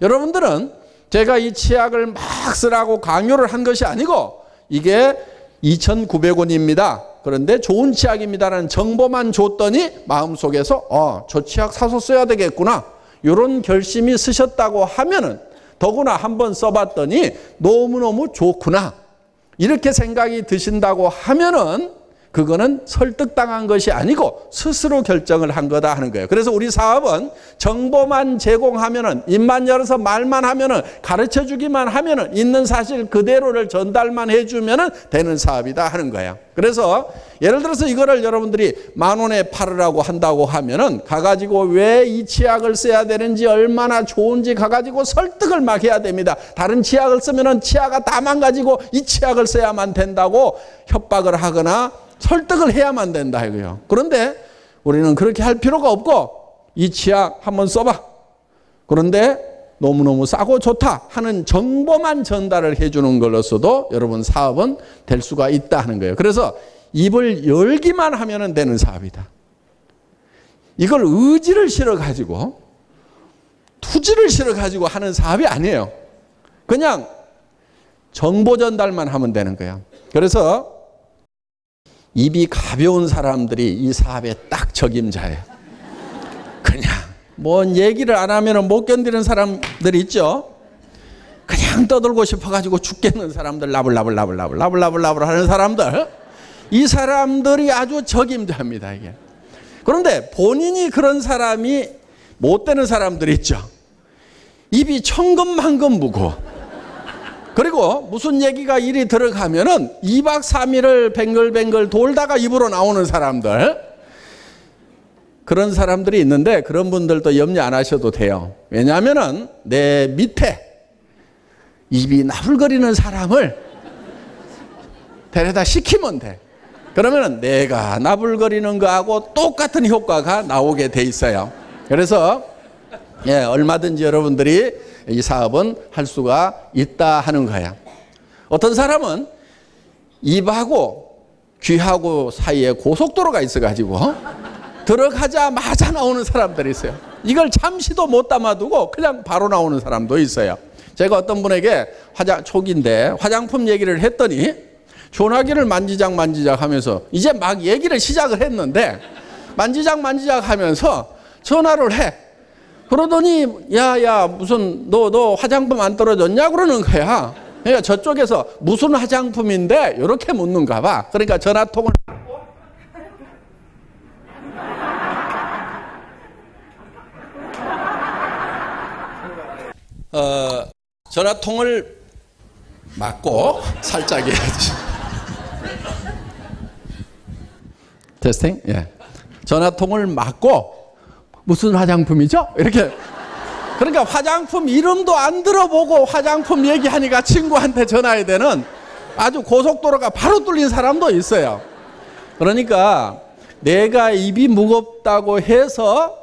여러분들은 제가 이 치약을 막 쓰라고 강요를 한 것이 아니고 이게 2,900원입니다. 그런데 좋은 치약입니다라는 정보만 줬더니 마음속에서 어, 저 치약 사서 써야 되겠구나. 이런 결심이 쓰셨다고 하면은 더구나 한번 써봤더니 너무너무 좋구나. 이렇게 생각이 드신다고 하면은 그거는 설득당한 것이 아니고 스스로 결정을 한 거다 하는 거예요. 그래서 우리 사업은 정보만 제공하면은 입만 열어서 말만 하면은 가르쳐 주기만 하면은 있는 사실 그대로를 전달만 해 주면은 되는 사업이다 하는 거예요. 그래서 예를 들어서 이거를 여러분들이 만 원에 팔으라고 한다고 하면은 가가지고 왜 이 치약을 써야 되는지 얼마나 좋은지 가가지고 설득을 막 해야 됩니다. 다른 치약을 쓰면은 치아가 다 망가지고 이 치약을 써야만 된다고 협박을 하거나 설득을 해야만 된다 이거요. 그런데 우리는 그렇게 할 필요가 없고 이 치약 한번 써봐. 그런데 너무너무 싸고 좋다 하는 정보만 전달을 해주는 걸로서도 여러분 사업은 될 수가 있다 하는 거예요. 그래서 입을 열기만 하면 되는 사업이다. 이걸 의지를 실어 가지고 투지를 실어 가지고 하는 사업이 아니에요. 그냥 정보 전달만 하면 되는 거야. 그래서 입이 가벼운 사람들이 이 사업에 딱 적임자예요. 그냥 뭔 얘기를 안 하면 못 견디는 사람들 있죠. 그냥 떠들고 싶어가지고 죽겠는 사람들 나불나불나불 하는 사람들 이 사람들이 아주 적임자입니다 이게. 그런데 본인이 그런 사람이 못 되는 사람들 있죠. 입이 천금만금 무고 그리고 무슨 얘기가 일이 들어가면은 2박 3일을 뱅글뱅글 돌다가 입으로 나오는 사람들. 그런 사람들이 있는데 그런 분들도 염려 안 하셔도 돼요. 왜냐하면은 내 밑에 입이 나불거리는 사람을 데려다 시키면 돼. 그러면은 내가 나불거리는 거하고 똑같은 효과가 나오게 돼 있어요. 그래서 예, 얼마든지 여러분들이 이 사업은 할 수가 있다 하는 거야. 어떤 사람은 입하고 귀하고 사이에 고속도로가 있어가지고 들어가자마자 나오는 사람들이 있어요. 이걸 잠시도 못 담아두고 그냥 바로 나오는 사람도 있어요. 제가 어떤 분에게 화장 초기인데 화장품 얘기를 했더니 전화기를 만지작 만지작 하면서 이제 막 얘기를 시작을 했는데 만지작 만지작 하면서 전화를 해. 그러더니 야야 무슨 너너 화장품 안 떨어졌냐 그러는 거야. 그러니까 저쪽에서 무슨 화장품인데 이렇게 묻는가 봐. 그러니까 전화통을 어, 전화통을 맞고 살짝 해야지. 테스팅? 예. 전화통을 맞고 무슨 화장품이죠? 이렇게. 그러니까 화장품 이름도 안 들어보고 화장품 얘기하니까 친구한테 전화해야 되는 아주 고속도로가 바로 뚫린 사람도 있어요. 그러니까 내가 입이 무겁다고 해서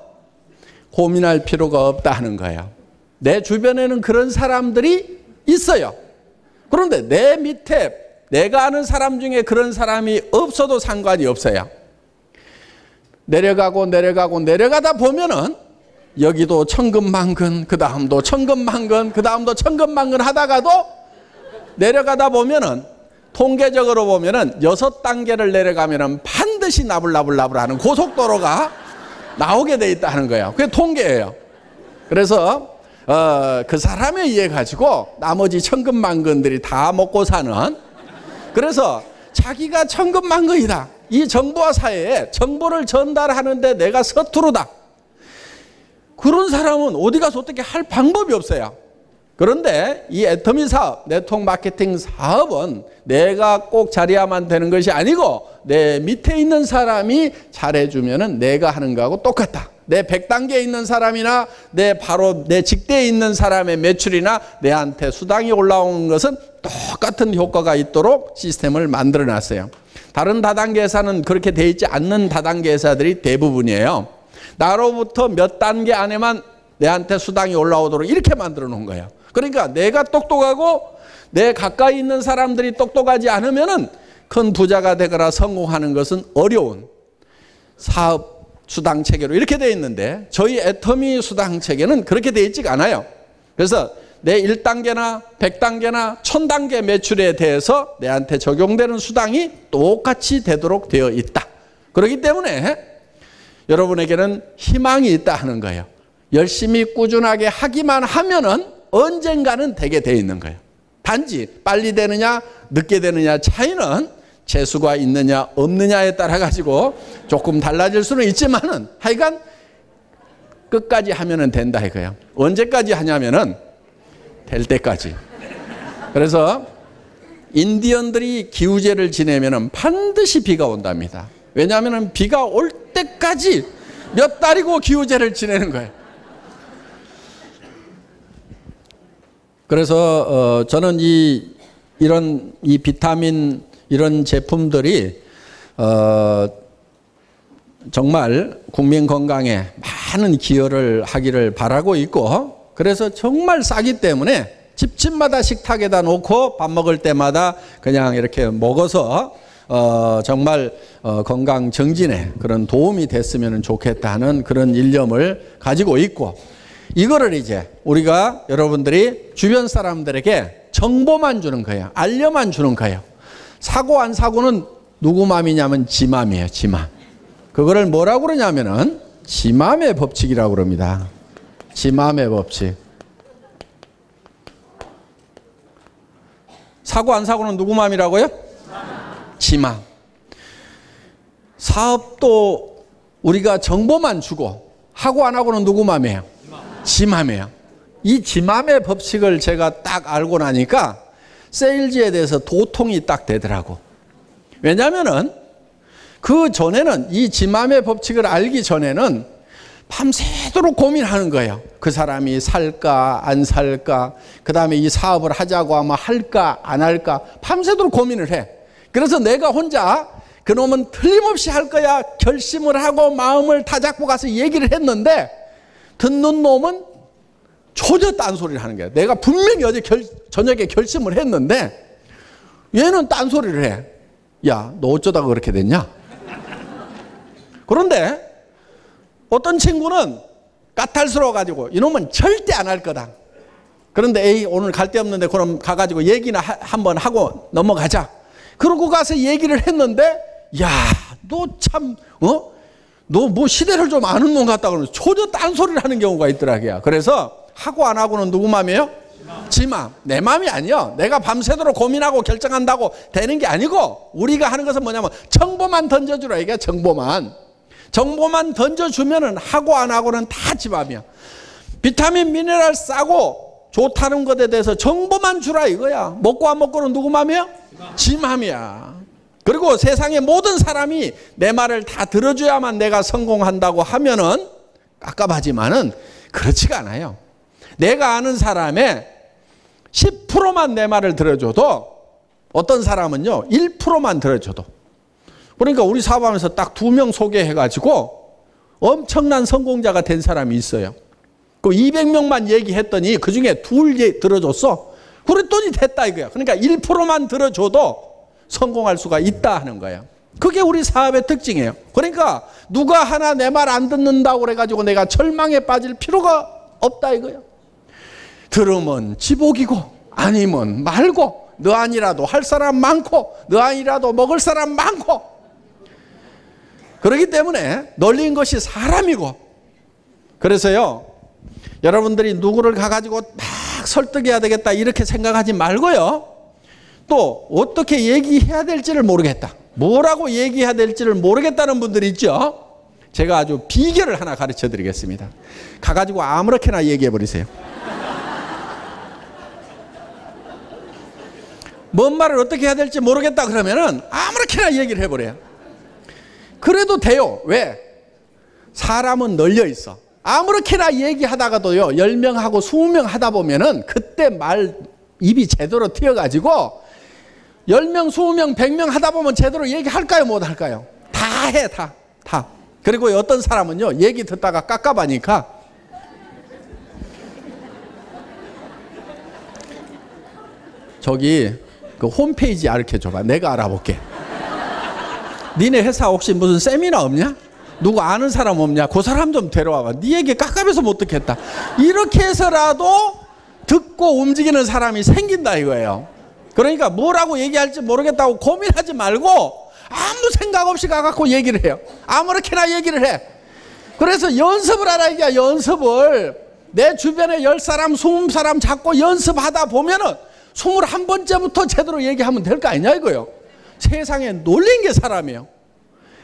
고민할 필요가 없다 하는 거예요. 내 주변에는 그런 사람들이 있어요. 그런데 내 밑에 내가 아는 사람 중에 그런 사람이 없어도 상관이 없어요. 내려가고 내려가고 내려가다 보면은 여기도 천근만근 그 다음도 천근만근 그 다음도 천근만근 하다가도 내려가다 보면은 통계적으로 보면은 여섯 단계를 내려가면은 반드시 나불나불나불 하는 고속도로가 나오게 돼 있다는 거예요. 그게 통계예요. 그래서 어, 그 사람에 의해 가지고 나머지 천근만근들이 다 먹고 사는 그래서 자기가 천근만근이다. 이 정보화 사회에 정보를 전달하는데 내가 서투르다. 그런 사람은 어디 가서 어떻게 할 방법이 없어요. 그런데 이 애터미 사업, 네트워크 마케팅 사업은 내가 꼭 잘해야만 되는 것이 아니고 내 밑에 있는 사람이 잘해주면 내가 하는 거하고 똑같다. 내 100단계에 있는 사람이나 내 바로 내 직대에 있는 사람의 매출이나 내한테 수당이 올라오는 것은 똑같은 효과가 있도록 시스템을 만들어 놨어요. 다른 다단계 회사는 그렇게 돼 있지 않는 다단계 회사들이 대부분이에요. 나로부터 몇 단계 안에만 내한테 수당이 올라오도록 이렇게 만들어 놓은 거예요. 그러니까 내가 똑똑하고 내 가까이 있는 사람들이 똑똑하지 않으면은 큰 부자가 되거나 성공하는 것은 어려운 사업 수당 체계로 이렇게 되어 있는데 저희 애터미 수당 체계는 그렇게 되어 있지 않아요. 그래서 내 1단계나 100단계나 1000단계 매출에 대해서 내한테 적용되는 수당이 똑같이 되도록 되어 있다. 그렇기 때문에 여러분에게는 희망이 있다 하는 거예요. 열심히 꾸준하게 하기만 하면은 언젠가는 되게 돼 있는 거예요. 단지 빨리 되느냐 늦게 되느냐 차이는 재수가 있느냐 없느냐에 따라 가지고 조금 달라질 수는 있지만은 하여간 끝까지 하면은 된다 이거예요. 언제까지 하냐면은 될 때까지. 그래서 인디언들이 기우제를 지내면은 반드시 비가 온답니다. 왜냐하면 비가 올 때까지 몇 달이고 기우제를 지내는 거예요. 그래서 어 저는 이 이런 이 비타민 이런 제품들이 어 정말 국민 건강에 많은 기여를 하기를 바라고 있고 그래서 정말 싸기 때문에 집집마다 식탁에다 놓고 밥 먹을 때마다 그냥 이렇게 먹어서 어 정말 어 건강 정진에 그런 도움이 됐으면 좋겠다는 그런 일념을 가지고 있고 이거를 이제 우리가 여러분들이 주변 사람들에게 정보만 주는 거예요. 알려만 주는 거예요. 사고 안 사고는 누구 맘이냐면 지 맘이에요. 지 맘. 그거를 뭐라고 그러냐면은 지 맘의 법칙이라고 그럽니다. 지 맘의 법칙. 사고 안 사고는 누구 맘이라고요? 지 맘. 사업도 우리가 정보만 주고 하고 안 하고는 누구 맘이에요? 지 맘이에요. 이 지맘의 법칙을 제가 딱 알고 나니까 세일즈에 대해서 도통이 딱 되더라고. 왜냐면은 그 전에는 이 지맘의 법칙을 알기 전에는 밤새도록 고민하는 거예요. 그 사람이 살까 안 살까 그 다음에 이 사업을 하자고 하면 할까 안 할까 밤새도록 고민을 해. 그래서 내가 혼자 그놈은 틀림없이 할 거야 결심을 하고 마음을 다잡고 가서 얘기를 했는데 듣는 놈은 초저 딴소리를 하는 거야. 내가 분명히 어제 결, 저녁에 결심을 했는데 얘는 딴소리를 해. 야, 너 어쩌다가 그렇게 됐냐? 그런데 어떤 친구는 까탈스러워 가지고 이놈은 절대 안 할 거다. 그런데 에이 오늘 갈 데 없는데 그럼 가가지고 얘기나 한번 하고 넘어가자. 그러고 가서 얘기를 했는데 야, 너참 어? 너 뭐 시대를 좀 아는 놈 같다 그러면 초저 딴소리를 하는 경우가 있더라고요. 그래서 하고 안 하고는 누구 마음이에요? 지 맘. 내 마음이 아니요. 내가 밤새도록 고민하고 결정한다고 되는 게 아니고 우리가 하는 것은 뭐냐면 정보만 던져주라 이게 정보만. 정보만 던져주면은 하고 안 하고는 다지 맘이야. 비타민 미네랄 싸고 좋다는 것에 대해서 정보만 주라 이거야. 먹고 안 먹고는 누구 맘이야. 그리고 세상의 모든 사람이 내 말을 다 들어줘야만 내가 성공한다고 하면은 깝깝하지만은 그렇지가 않아요. 내가 아는 사람의 10%만 내 말을 들어줘도 어떤 사람은요 1%만 들어줘도 그러니까 우리 사업하면서 딱 두 명 소개해가지고 엄청난 성공자가 된 사람이 있어요. 그 200명만 얘기했더니 그 중에 둘 들어줬어. 그랬더니 됐다 이거야. 그러니까 1%만 들어줘도 성공할 수가 있다 하는 거예요. 그게 우리 사업의 특징이에요. 그러니까 누가 하나 내 말 안 듣는다고 그래가지고 내가 절망에 빠질 필요가 없다 이거야. 들으면 지복이고 아니면 말고 너 아니라도 할 사람 많고 너 아니라도 먹을 사람 많고 그렇기 때문에 널린 것이 사람이고. 그래서요 여러분들이 누구를 가가지고 막 설득해야 되겠다 이렇게 생각하지 말고요. 또 어떻게 얘기해야 될지를 모르겠다. 뭐라고 얘기해야 될지를 모르겠다는 분들이 있죠. 제가 아주 비결을 하나 가르쳐 드리겠습니다. 가가지고 아무렇게나 얘기해 버리세요. 뭔 말을 어떻게 해야 될지 모르겠다 그러면은 아무렇게나 얘기를 해버려요. 그래도 돼요. 왜? 사람은 널려 있어. 아무렇게나 얘기하다가도요, 10명하고 20명 하다 보면은 그때 말, 입이 제대로 튀어가지고 10명, 20명, 100명 하다 보면 제대로 얘기할까요? 못 할까요? 다 해, 다. 다. 그리고 어떤 사람은요, 얘기 듣다가 깝깝하니까 저기 그 홈페이지 알려 줘봐. 내가 알아볼게. 니네 회사 혹시 무슨 세미나 없냐? 누구 아는 사람 없냐? 그 사람 좀 데려와봐. 네 얘기 깝깝해서 못 듣겠다. 이렇게 해서라도 듣고 움직이는 사람이 생긴다 이거예요. 그러니까 뭐라고 얘기할지 모르겠다고 고민하지 말고 아무 생각 없이 가갖고 얘기를 해요. 아무렇게나 얘기를 해. 그래서 연습을 하라 이게 연습을 내 주변에 열 사람, 스무 사람 잡고 연습하다 보면은 스물한 번째부터 제대로 얘기하면 될 거 아니냐 이거요. 세상에 놀린 게 사람이에요.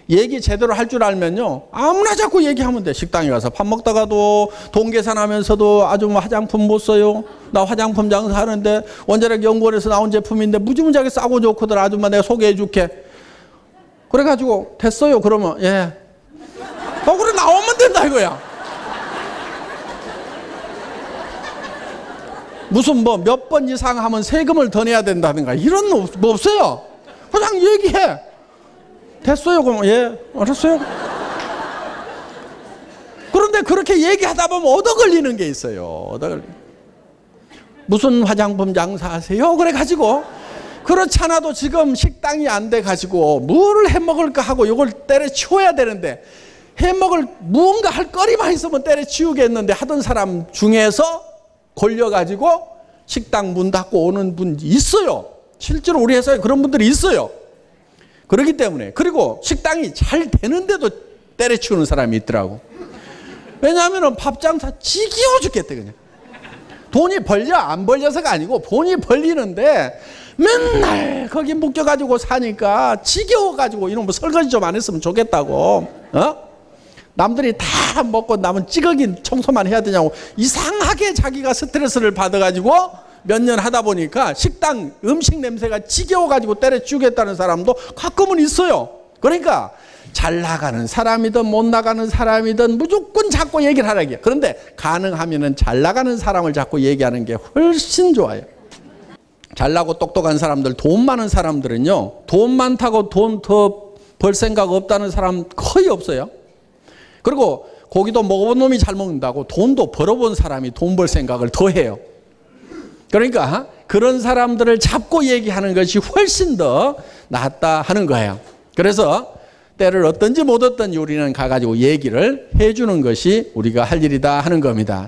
얘기 제대로 할 줄 알면요. 아무나 자꾸 얘기하면 돼. 식당에 가서 밥 먹다가도 돈 계산하면서도 아주 뭐 화장품 못 써요. 나 화장품 장사하는데 원자력 연구원에서 나온 제품인데 무지무지하게 싸고 좋거든. 아줌마 내가 소개해 줄게. 그래가지고 됐어요. 그러면 예. 어 그래 나오면 된다 이거야. 무슨 뭐 몇 번 이상 하면 세금을 더 내야 된다든가 이런 거 없- 뭐 없어요. 그냥 얘기해. 됐어요. 그럼 예, 알았어요. 그런데 그렇게 얘기하다 보면 얻어 걸리는 게 있어요. 얻어 걸리. 무슨 화장품 장사하세요? 그래 가지고 그렇잖아도 지금 식당이 안 돼 가지고 뭐를 해 먹을까 하고 이걸 때려치워야 되는데 해 먹을 무언가 할 거리만 있으면 때려치우겠는데 하던 사람 중에서 걸려 가지고 식당 문 닫고 오는 분 있어요. 실제로 우리 회사에 그런 분들이 있어요. 그렇기 때문에 그리고 식당이 잘 되는데도 때려치우는 사람이 있더라고. 왜냐하면 밥 장사 지겨워 죽겠대 그냥. 돈이 벌려 안 벌려서가 아니고 돈이 벌리는데 맨날 거기 묶여가지고 사니까 지겨워가지고 이런 뭐 설거지 좀 안 했으면 좋겠다고. 어? 남들이 다 먹고 남은 찌꺼기 청소만 해야 되냐고 이상하게 자기가 스트레스를 받아가지고 몇 년 하다 보니까 식당 음식 냄새가 지겨워가지고 때려치우겠다는 사람도 가끔은 있어요. 그러니까 잘 나가는 사람이든 못 나가는 사람이든 무조건 자꾸 얘기를 하라게. 그런데 가능하면은 잘 나가는 사람을 자꾸 얘기하는 게 훨씬 좋아요. 잘나고 똑똑한 사람들, 돈 많은 사람들은요, 돈 많다고 돈 더 벌 생각 없다는 사람 거의 없어요. 그리고 고기도 먹어본 놈이 잘 먹는다고 돈도 벌어본 사람이 돈 벌 생각을 더 해요. 그러니까 그런 사람들을 잡고 얘기하는 것이 훨씬 더 낫다 하는 거예요. 그래서 때를 얻든지 못 얻든지 우리는 가가지고 얘기를 해주는 것이 우리가 할 일이다 하는 겁니다.